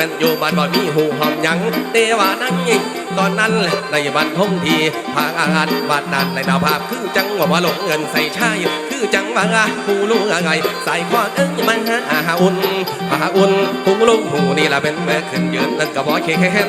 เป็นอยู่บ้านบ่มีหูหอมหยังเตว่านั่งยิงตอนนั้นในบ้านทงทีพาอาหารบาดนั้นในดาวภาพคือจังว่าว่าหลงเงินใส่ชายคือจังว่าผู้ลูกไงใส่ข้อเอ้ยมันหาอุ่นหาอุ่นผู้ลูกหูนี่ละเป็นแม่ขึ้นยืนนั่นก็บ่แค่น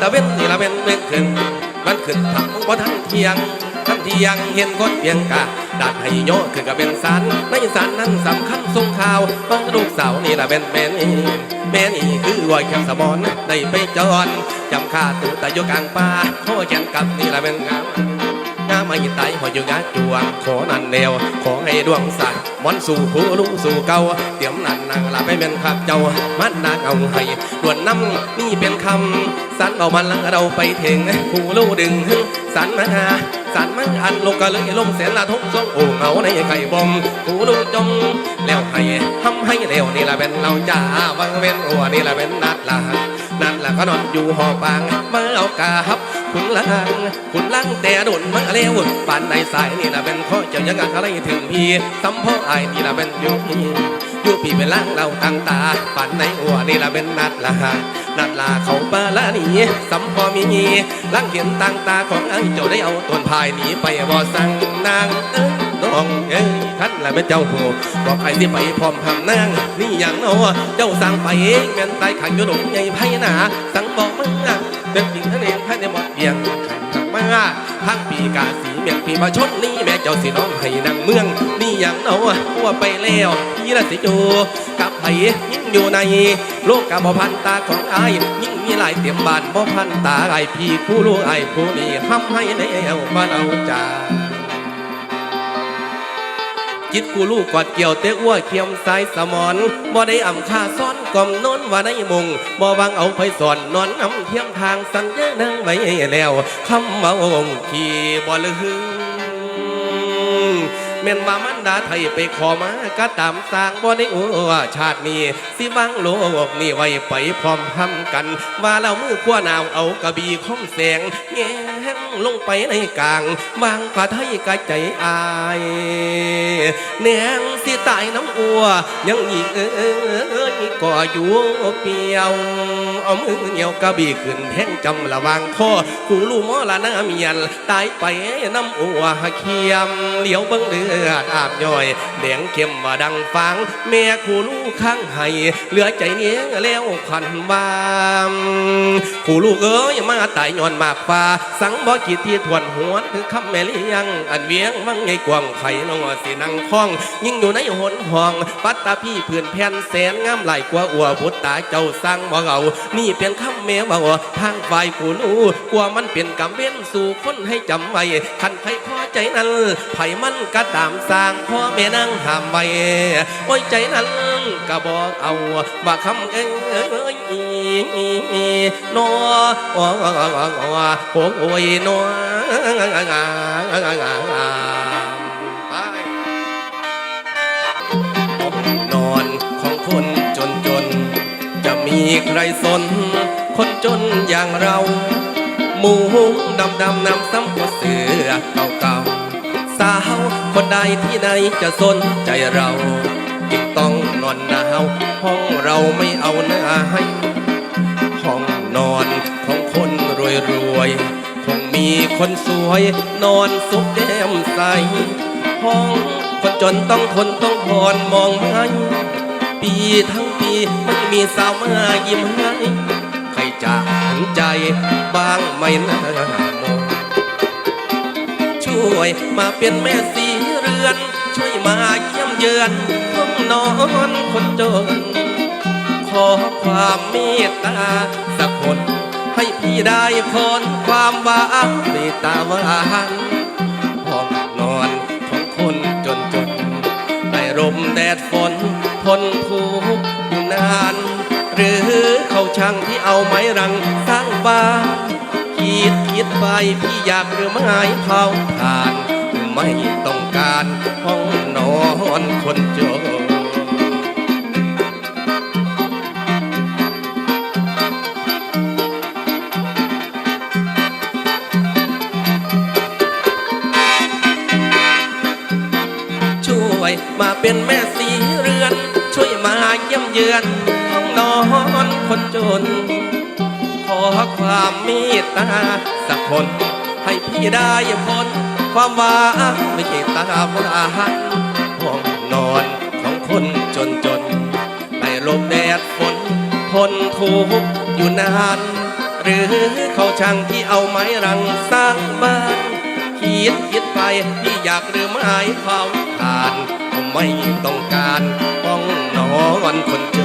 ตะเว้นนี่ละเป็นเว้นขึ้น มันขึ้นทับว่าทันเที่ยงทันเที่ยงเห็นคนเพียงกะดาดให้โยขึ้นกับเป็นสารในสารนั้นสำคัญทรงข่าวบางลูกสาวนี่ละเป็นแม่นี่แม่นี่คือวอยแคมสมอนได้ไปจอนจำข้าตูแต่อยู่กลางป่าโคแขนกับนี่ละเป็นงาม งาไม่ตายหอยอยู่งาจวงขอนันแนวขอให้ดวงสัตว์มอนสู่ผู้ลุงสู่เก่าเตรียมนันนางลาไปเป็นขับเจ้ามันนาเอาให้ด่วนน้ำนี่เป็นคำสันเอามันลังเราไปถึงผู้ลูดึงสันมาหาสันมันอันลงก็เลยลงแสนละทุกทรงโอ่งเอาในไก่บอมผู้ลูจมแล้วให้ทำให้เร็วนี่ละเป็นเราจ้าวังเว้นหัวนี่ละเป็นนัดละนัดละก็นอนอยู่หอบางเมาเอากาฮับ คุณลังคุณลังแต่โดนมาเร็วปานในสายนี่ละเป็นข้อเจ้ายังงานอะไรถึงพี่สัมพ่อไอ้ายนี่ละเป็นยู่พี่อยู่พี่เป็นล่างเราตั้งตาปานในอัวนี่ละเป็นนัดละนัดลาเขาปาละนี่สัมพ่อมีลังเห็นตั้งตาของไอ้เจ้าได้เอาต้นพายหนีไปบ่สั่งนางเอ้ยน้องเอ้ยท่านละเป็นเจ้าหูบอกใครที่ไปพร้อมทำนางนี่อย่างเอาเจ้าสั่งไปเงินตายขังอยู่ดงใหญ่ไพหนาสั่งบอกมึงอะ เด็กหญิงท่านเองท่านในหมดเบียงขันมาทั้งปีกาสีเมียงปีมาชนนี่แม่เจ้าสีน้องให้นางเมือง นี่อย่างเนาหัวไปแล้วพี่ละสิจูกับไผยิ่งอยู่ในโลกกับพันตาของอายยิ่งมีหลายเตรียมบานบ่พันตาไอายพี่ผู้ลูกไอผู้นี้ทำให้ในเอวมาเอาจา จิตกูลูกกอดเกี่ยวเตะอ้วเขียมสายสมอนบ่ได้อ่ำค่าซ้อนกล่อมโน้นว่าในมุงบ่วังเอาไปสอนนอนนำเทียมทางสัญญานั่งไว้แล้วคำเมาองขี่บ่ลืมแม่นว่ามันดาไทยไปขอมาก็ตามสร้างบ่ได้อัวชาตินี้สิบังโลกนี่ไว้ไปพร้อมทำกัน ว่าเรามือขั้วหนาวเอากระบี่คมแสงแงง ลงไปในกลางบางกะไทยกะใจอายแนงสิตายน้ำอัว ยังอีกเอ้ยก็อยู่เปียวเอามือเหนียวกระบี่ขึ้นแท่งจำระวางคอกูรู้หมอละน้าเมียนตายไปน้ำอัวเคียมเหลียวเบิ้งเลือดอาบย่อยแดงเข้มว่าดังฟัง แม่กูรู้ข้างให้เหลือใจเนี้ยแล้วขันบามกูลูกเอ้ยมาตายย้อนมากฟ้าสังบ่คิดที่ทวนหัวคือคำแม่เลี้ยง อันเวียงวังไงกวางไข่นองสินังคล้อง ยิ่งอยู่ในหนห้อง ปัตตาพี่เพื่อนแผ่นแสนงามไหลายกว่าอัวพุทธาเจ้าสร้างบ่เอานี่เป็นคำแม่ว่าทางฝ่ายผู้รู้กว่ามันเป็นกรรมเว้นสู่คนให้จำไว้คันใครพอใจนั้นไผมันก็ตามสร้างพ่อแม่นั่งห้ามไว้โอ้ยใจนั้นก็บอกเอาว่าคำเอ้ย นอโอ้ยนอไปนอนของคนจนจน จะมีใครสน คนจนอย่างเราหมูหุงดำดำนำซ้ำก็เสือเก่าเก่าสาวคนใดที่ไหนจะสนใจเราจึงต้องนอนหนาวห้องเราไม่เอาหน้าให้ ของคนรวยรวยๆคงมีคนสวย นอนสุขแก้มใสห้องคนจนต้องทนต้องพรมองไม่ปีทั้งปีไม่มีสาวมายิ้มให้ใครจะถึงใจบ้างไหมนะโมช่วยมาเป็นแม่สีเรือน ช่วยมาเยี่ยมเยือนห้องนอนคนจน ขอความเมตตา สักคน ให้พี่ได้พ้นความหวานเมตตาหวานห้องนอนของคนจนจนได้ลมแดดฝนทนทุกข์อยู่นาน หรือเขาช่างที่เอาไม้รังสร้างบ้านคิดคิดไปพี่อยากหรือไม่เผาผ่าน ไม่ต้องการห้องนอนคนจน เป็นแม่สีเรือน ช่วยมาเยี่ยมเยือน ห้องนอนคนจน ขอความเมตตาสักคนให้พี่ได้พ้นความว่าไม่เกตาพราหันห้องนอนของคนจนจนไม่ลมแดดฝนทนทุกอยู่นาน หรือเขาช่างที่เอาไม้รังสร้างบ้าน คิดคิดไปพี่อยากหรือไม่เผาผ่านก็ไม่ต้องการป้องนอนคนจ